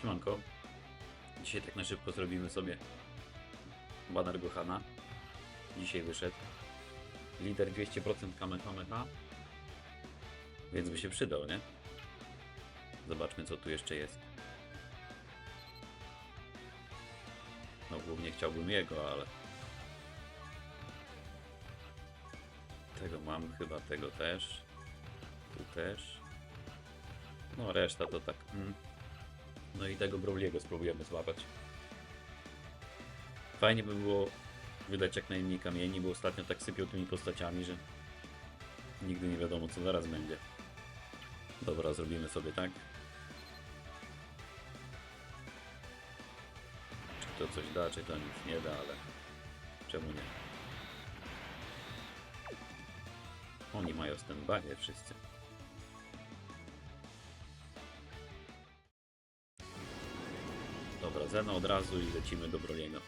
Siemanko. Dzisiaj tak na szybko zrobimy sobie baner Gohana. Dzisiaj wyszedł. Lider 200% Kamehameha. Więc by się przydał, nie? Zobaczmy co tu jeszcze jest. No głównie chciałbym jego, ale... Tego mam chyba, tego też. Tu też. No reszta to tak... Mm. No i tego Brawliego spróbujemy złapać. Fajnie by było wydać jak najmniej kamieni, bo ostatnio tak sypią tymi postaciami, że nigdy nie wiadomo co zaraz będzie. Dobra, zrobimy sobie tak. Czy to coś da, czy to nic nie da, ale czemu nie? Oni mają stand wszyscy. Dobra, Zeno od razu i lecimy do Broliego.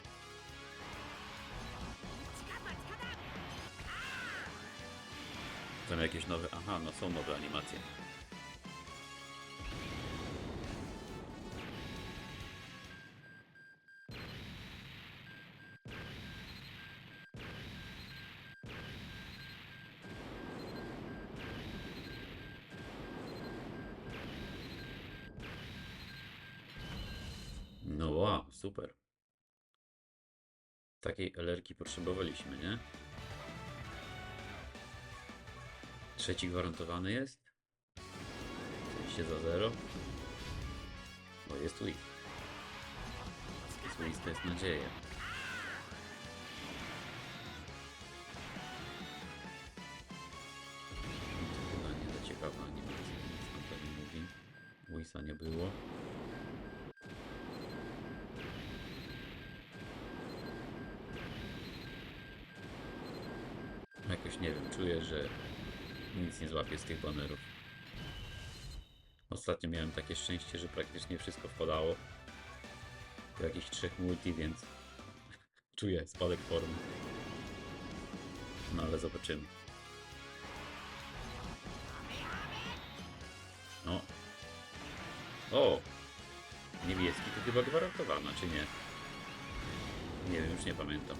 Tam jakieś nowe... Aha, no są nowe animacje. Takiej elerki potrzebowaliśmy, nie? Trzeci gwarantowany jest? Oczywiście za zero. Bo jest Wii. Z Wii to jest nadzieja. To chyba nie za ciekawa animacja, nic to nie mówi. Wisa nie było. Nie wiem, czuję, że nic nie złapię z tych banerów. Ostatnio miałem takie szczęście, że praktycznie wszystko wpadało. Do jakichś trzech multi, więc czuję spadek formy. No ale zobaczymy. No. O! Niebieski to chyba gwarantowana, czy nie? Nie wiem, już nie pamiętam.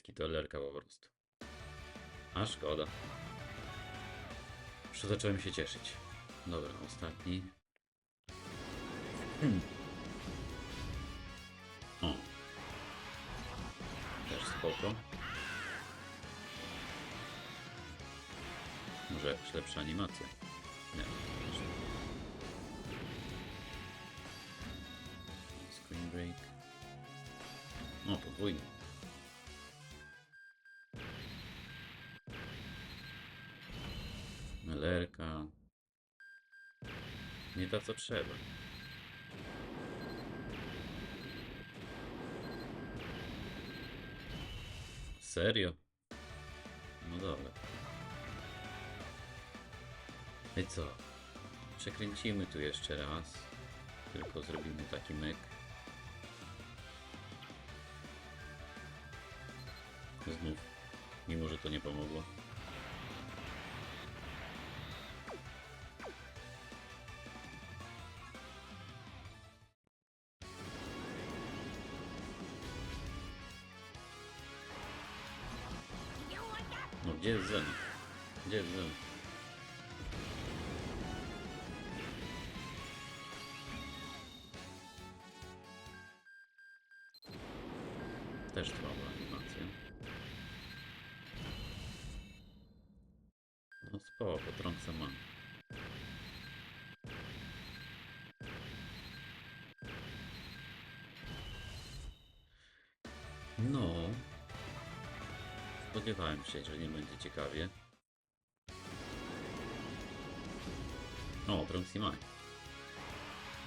Niebieski to po prostu. A szkoda. Już się cieszyć. Dobra, ostatni. Hmm. O. Też spoko. Może jakaś lepsza animacja. Nie. Screen break. O, podwójny. Ta co trzeba. Serio? No dobra. I co? Przekręcimy tu jeszcze raz. Tylko zrobimy taki myk. Znów. Mimo, że to nie pomogło. Gdzie jest Zen? Gdzie jest Zen? Też słaba animacja. No spoko, trąca mam. Spodziewałem się, że nie będzie ciekawie. O, Trunks Mai.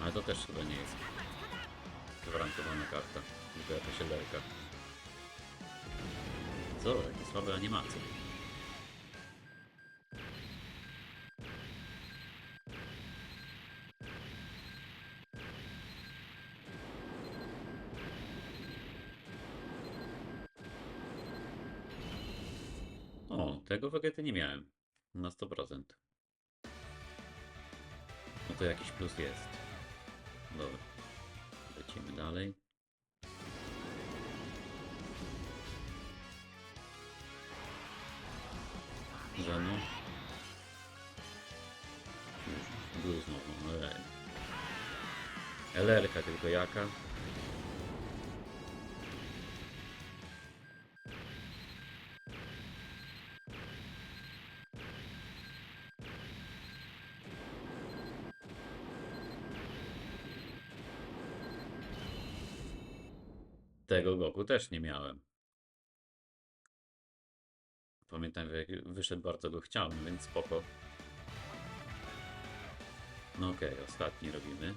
Ale to też chyba nie jest gwarantowana karta. Tylko jakaś elerka. Co? Jakie słabe animacje. Tego Vegety nie miałem. Na 100%. No to jakiś plus jest. Dobra. Lecimy dalej. Zeno. Był znowu, LL. LL-ka tylko jaka? Tego Goku też nie miałem. Pamiętam, jak wyszedł, bardzo go chciałem, więc spoko. No okej, ostatni robimy.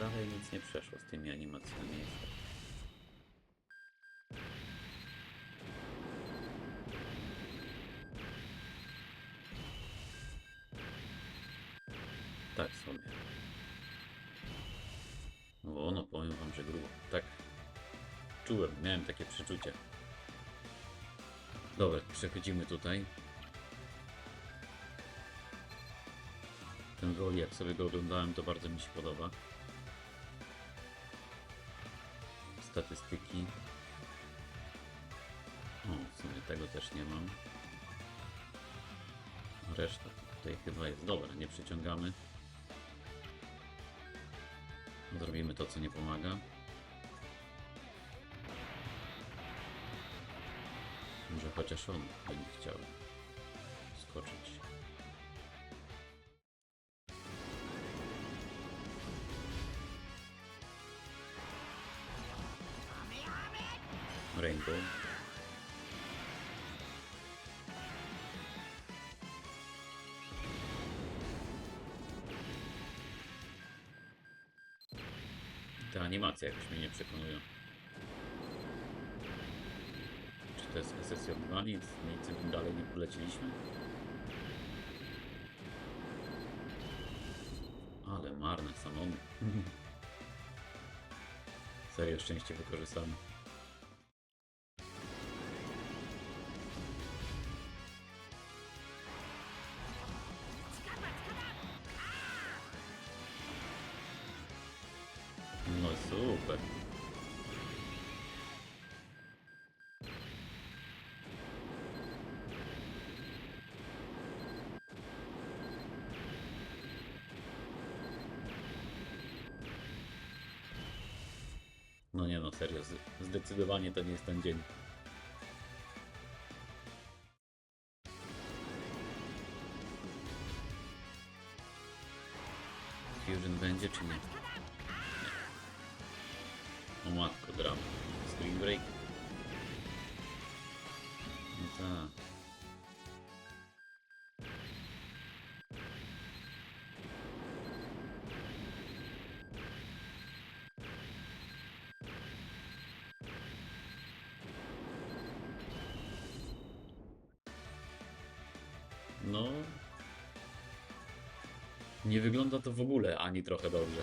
Dalej nic nie przeszło z tymi animacjami. niestety. Tak sobie. O, no powiem wam, że grubo. Tak czułem, miałem takie przeczucie. Dobra, przechodzimy tutaj. Ten jak sobie go oglądałem, to bardzo mi się podoba. Statystyki. O, w sumie tego też nie mam. Reszta tutaj chyba jest dobra, nie przyciągamy. Zrobimy to, co nie pomaga. Może chociaż on będzie chciał skoczyć. Te animacje jakoś mnie nie przekonują. Czy to jest sesja odbywa? Nic, nic dalej nie poleciliśmy? Ale marne samony. Serio szczęście wykorzystamy. Serio, zdecydowanie to nie jest ten dzień. Fusion będzie czy nie? O matko, drama. Screen break. No tak. No. Nie wygląda to w ogóle ani trochę dobrze.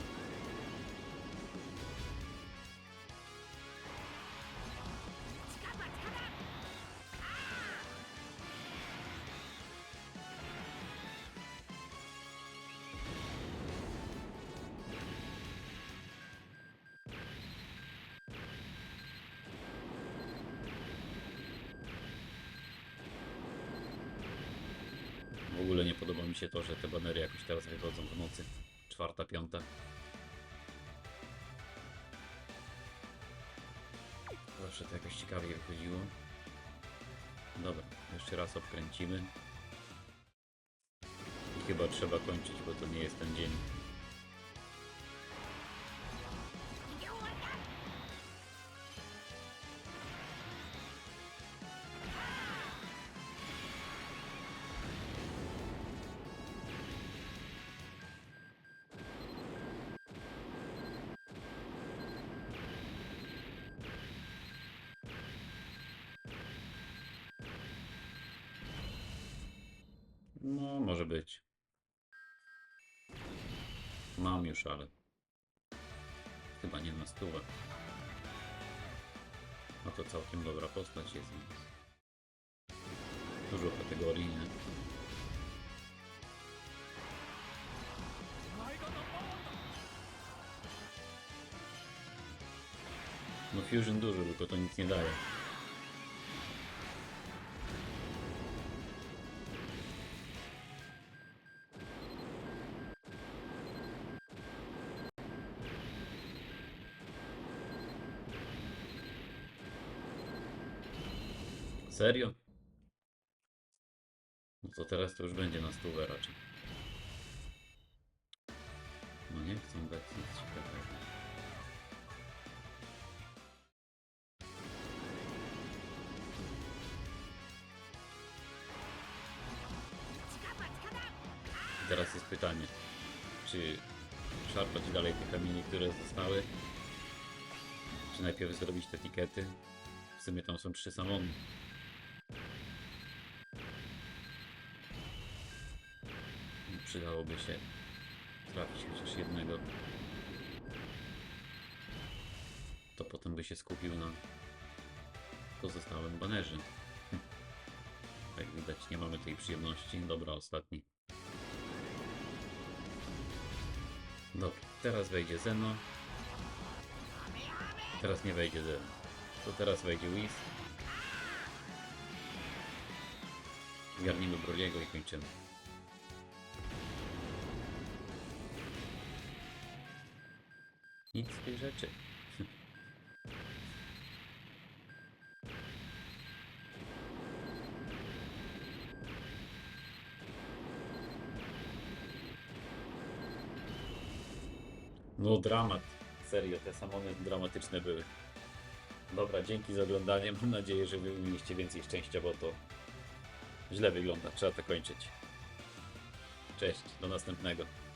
Podoba mi się to, że te banery jakoś teraz wychodzą w nocy. Czwarta, piąta. Zawsze to jakoś ciekawie wychodziło. Dobra, jeszcze raz obkręcimy. I chyba trzeba kończyć, bo to nie jest ten dzień. No, może być. Mam już, ale chyba nie na stówę. No to całkiem dobra postać jest. więc Dużo kategorii, nie? No Fusion dużo, tylko to nic nie daje. Serio? No to teraz to już będzie na stówę raczej. No nie chcę dać nic ciekawego. Teraz jest pytanie, czy szarpać dalej te kamienie, które zostały, czy najpierw zrobić te etykiety? W sumie tam są trzy samony. Przydałoby się trafić chociaż jednego. To potem by się skupił na pozostałym banerze. Hm. Jak widać nie mamy tej przyjemności. Dobra, ostatni. Dobra, teraz wejdzie Zeno. Teraz nie wejdzie Zeno. To teraz wejdzie Whis. Zgarnijmy Broliego i kończymy. Nic z rzeczy. No dramat. Serio, te samony dramatyczne były. Dobra, dzięki za oglądanie. Mam nadzieję, że wy mieliście więcej szczęścia, bo to źle wygląda. Trzeba to kończyć. Cześć, do następnego.